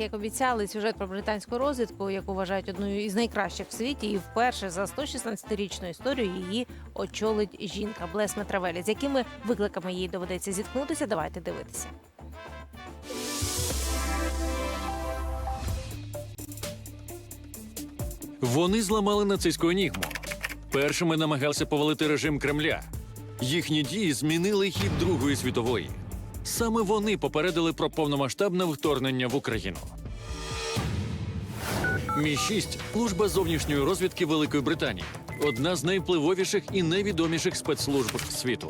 Як обіцяли, сюжет про британську розвідку, яку вважають одною із найкращих в світі, і вперше за 116-річну історію її очолить жінка Блес Метравелі. З якими викликами їй доведеться зіткнутися? Давайте дивитися. Вони зламали нацистську енігму. Першими намагалися повалити режим Кремля. Їхні дії змінили хід Другої світової. Саме вони попередили про повномасштабне вторгнення в Україну. Мі 6 служба зовнішньої розвідки Великої Британії, одна з найвпливовіших і найвідоміших спецслужб світу.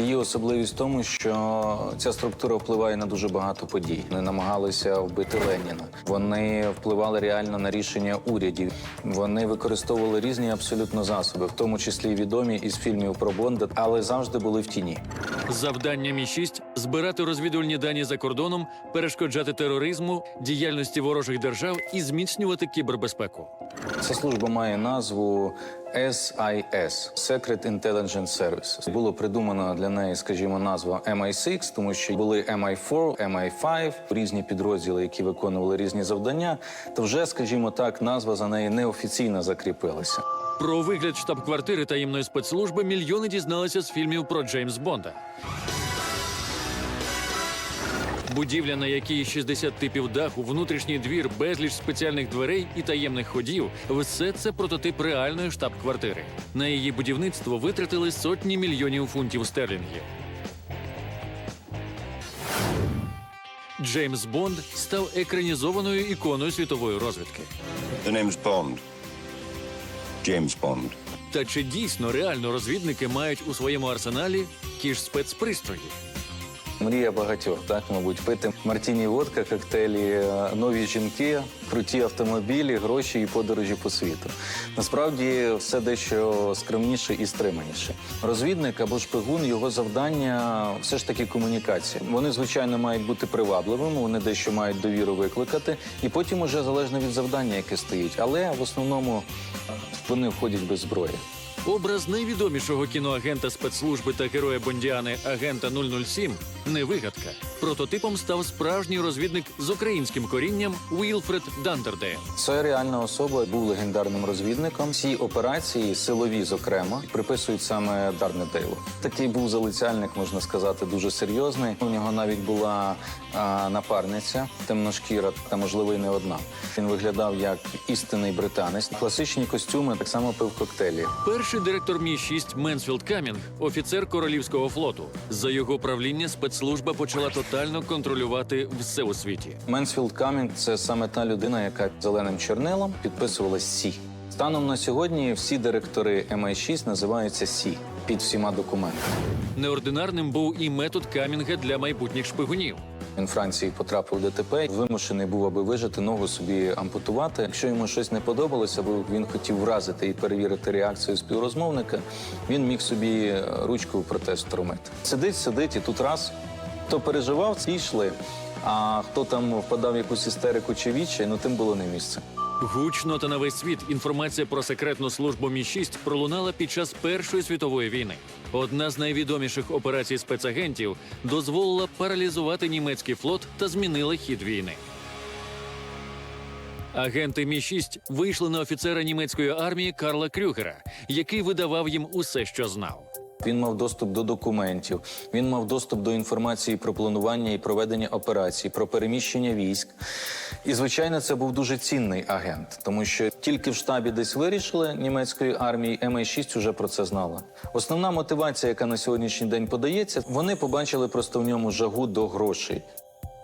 Її особливість в тому, що ця структура впливає на дуже багато подій. Вони намагалися вбити Леніна. Вони впливали реально на рішення урядів. Вони використовували різні абсолютно засоби, в тому числі відомі із фільмів про Бонда, але завжди були в тіні. Завдання Мі 6 збирати розвідувальні дані за кордоном, перешкоджати тероризму, діяльності ворожих держав і зміцнювати кібербезпеку. Ця служба має назву SIS – Secret Intelligence Service. Було придумано для неї, скажімо, назва MI6, тому що були MI4, MI5, різні підрозділи, які виконували різні завдання. То вже, скажімо так, назва за неї неофіційно закріпилася. Про вигляд штаб-квартири таємної спецслужби мільйони дізналися з фільмів про Джеймс Бонда. Будівля, на якій 60 типів даху, внутрішній двір, безліч спеціальних дверей і таємних ходів все це прототип реальної штаб-квартири. На її будівництво витратили сотні мільйонів фунтів стерлінгів. Джеймс Бонд став екранізованою іконою світової розвідки. The name's Bond. James Bond. Та чи дійсно реально розвідники мають у своєму арсеналі ті ж спецпристрої? Мрія багатьох, так, мабуть, пити мартіні водка, коктейлі, е, нові жінки, круті автомобілі, гроші і подорожі по світу. Насправді все дещо скромніше і стриманіше. Розвідник або шпигун, його завдання все ж таки комунікація. Вони, звичайно, мають бути привабливими, вони дещо мають довіру викликати, і потім уже залежно від завдання, яке стоїть. Але в основному вони входять без зброї. Образ найвідомішого кіноагента спецслужби та героя Бондіани агента 007 – не вигадка. Прототипом став справжній розвідник з українським корінням Уілфред Дандердейл. Це реальна особа був легендарним розвідником. Ці операції, силові, зокрема, приписують саме Дарнедейлу. Такий був залицяльник, можна сказати, дуже серйозний. У нього навіть була а, напарниця, темношкіра, та можливо і не одна. Він виглядав як істинний британець. Класичні костюми так само пив коктейлі. Перший директор Мі 6 Менсфілд Камінг – офіцер королівського флоту. За його правління спецслужба почала тотально контролювати все у світі. Менсфілд Камінг це саме та людина, яка зеленим чорнилом підписувала Сі. Станом на сьогодні всі директори MI6 називаються Сі під всіма документами. Неординарним був і метод Камінга для майбутніх шпигунів. Він Франції потрапив в ДТП, вимушений був, аби вижити, ногу собі ампутувати. Якщо йому щось не подобалося, або він хотів вразити і перевірити реакцію співрозмовника, він міг собі е, ручку в. Сидить, сидить, і тут раз. Хто переживав, ці йшли. А хто там впадав в якусь істерику чи відчай, ну тим було не місце. Гучно та на весь світ інформація про секретну службу Мі 6 пролунала під час Першої світової війни. Одна з найвідоміших операцій спецагентів дозволила паралізувати німецький флот та змінила хід війни. Агенти Мі 6 вийшли на офіцера німецької армії Карла Крюгера, який видавав їм усе, що знав. Він мав доступ до документів, він мав доступ до інформації про планування і проведення операцій, про переміщення військ. І, звичайно, це був дуже цінний агент, тому що тільки в штабі десь вирішили німецької армії, MI6 уже про це знала. Основна мотивація, яка на сьогоднішній день подається, вони побачили просто в ньому жагу до грошей.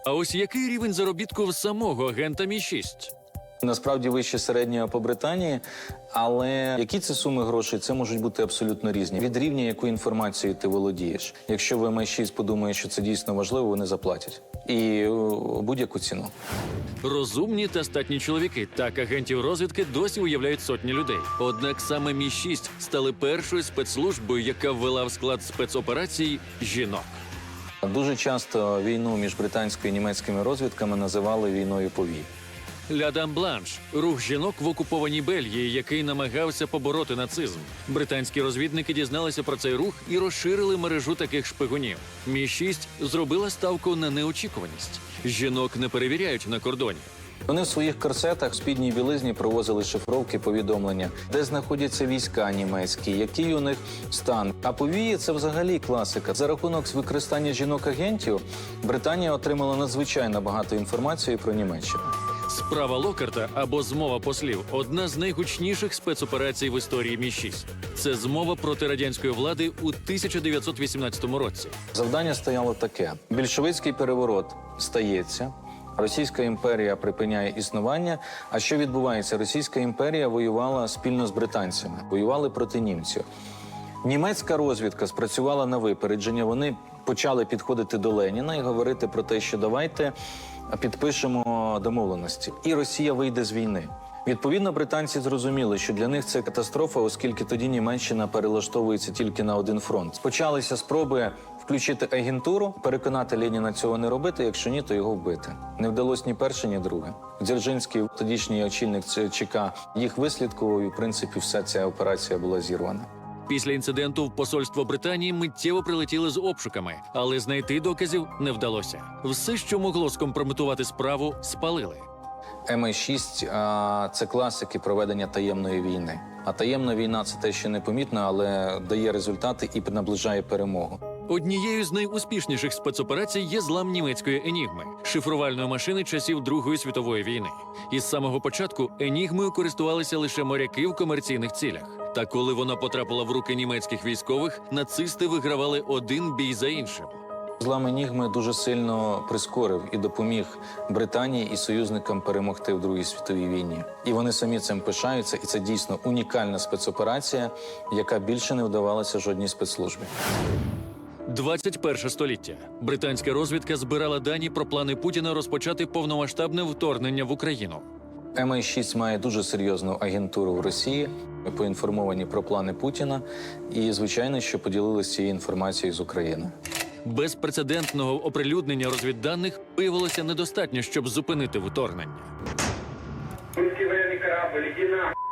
А ось який рівень заробітку в самого агента Мі 6 Насправді вище середнього по Британії, але які це суми грошей, це можуть бути абсолютно різні. Від рівня, яку інформацією ти володієш. Якщо в MI6 подумає, що це дійсно важливо, вони заплатять. І будь-яку ціну. Розумні та статні чоловіки. Так агентів розвідки досі уявляють сотні людей. Однак саме Мі 6 стали першою спецслужбою, яка ввела в склад спецоперацій жінок. Дуже часто війну між британською і німецькими розвідками називали війною повій. Лядам Бланш рух жінок в окупованій Бельгії, який намагався побороти нацизм. Британські розвідники дізналися про цей рух і розширили мережу таких шпигунів. Мі 6 зробила ставку на неочікуваність. Жінок не перевіряють на кордоні. Вони в своїх корсетах в спідній білизні провозили шифровки повідомлення, де знаходяться війська німецькі, який у них стан. А повії це взагалі класика. За рахунок використання жінок-агентів Британія отримала надзвичайно багато інформації про Німеччину. Справа Локарта або змова послів одна з найгучніших спецоперацій в історії Мі 6 Це змова проти радянської влади у 1918 році. Завдання стояло таке: більшовицький переворот стається. Російська імперія припиняє існування. А що відбувається? Російська імперія воювала спільно з британцями, воювали проти німців. Німецька розвідка спрацювала на випередження. Вони почали підходити до Леніна і говорити про те, що давайте підпишемо домовленості, і Росія вийде з війни. Відповідно, британці зрозуміли, що для них це катастрофа, оскільки тоді Німеччина перелаштовується тільки на один фронт. Почалися спроби включити агентуру, переконати Леніна цього не робити. Якщо ні, то його вбити. Не вдалося ні перше, ні друге. Дзержинський, тодішній очільник ЦЧК, їх вислідкував, і в принципі вся ця операція була зірвана. Після інциденту в посольство Британії миттєво прилетіли з обшуками, але знайти доказів не вдалося. Все, що могло скомпрометувати справу, спалили. МІ6 це класики проведення таємної війни. А таємна війна це те, що непомітно, але дає результати і наближає перемогу. Однією з найуспішніших спецоперацій є злам німецької енігми шифрувальної машини часів Другої світової війни. Із самого початку енігмою користувалися лише моряки в комерційних цілях. Та коли вона потрапила в руки німецьких військових, нацисти вигравали один бій за іншим. Злам Енігми дуже сильно прискорив і допоміг Британії і союзникам перемогти в Другій світовій війні. І вони самі цим пишаються, і це дійсно унікальна спецоперація, яка більше не вдавалася жодній спецслужбі. 21 століття. Британська розвідка збирала дані про плани Путіна розпочати повномасштабне вторгнення в Україну. MI6 має дуже серйозну агентуру в Росії. Ми поінформовані про плани Путіна, і звичайно, що поділилися цією інформацією з Україною. Безпрецедентного оприлюднення розвідданих виявилося недостатньо, щоб зупинити вторгнення. Корабль, на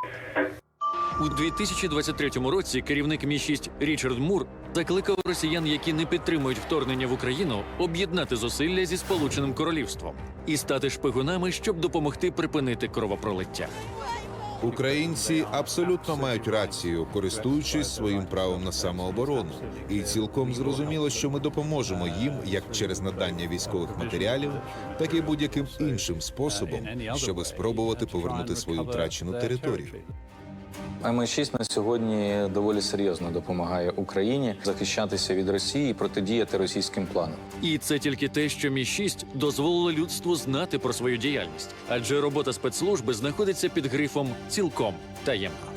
У 2023 році керівник Мі 6 Річард Мур закликав росіян, які не підтримують вторгнення в Україну, об'єднати зусилля зі Сполученим Королівством і стати шпигунами, щоб допомогти припинити кровопролиття. Українці абсолютно мають рацію, користуючись своїм правом на самооборону, і цілком зрозуміло, що ми допоможемо їм як через надання військових матеріалів, так і будь-яким іншим способом, щоб спробувати повернути свою втрачену територію. МІ6 на сьогодні доволі серйозно допомагає Україні захищатися від Росії і протидіяти російським планам. І це тільки те, що Мі 6 дозволило людству знати про свою діяльність, адже робота спецслужби знаходиться під грифом цілком таємно.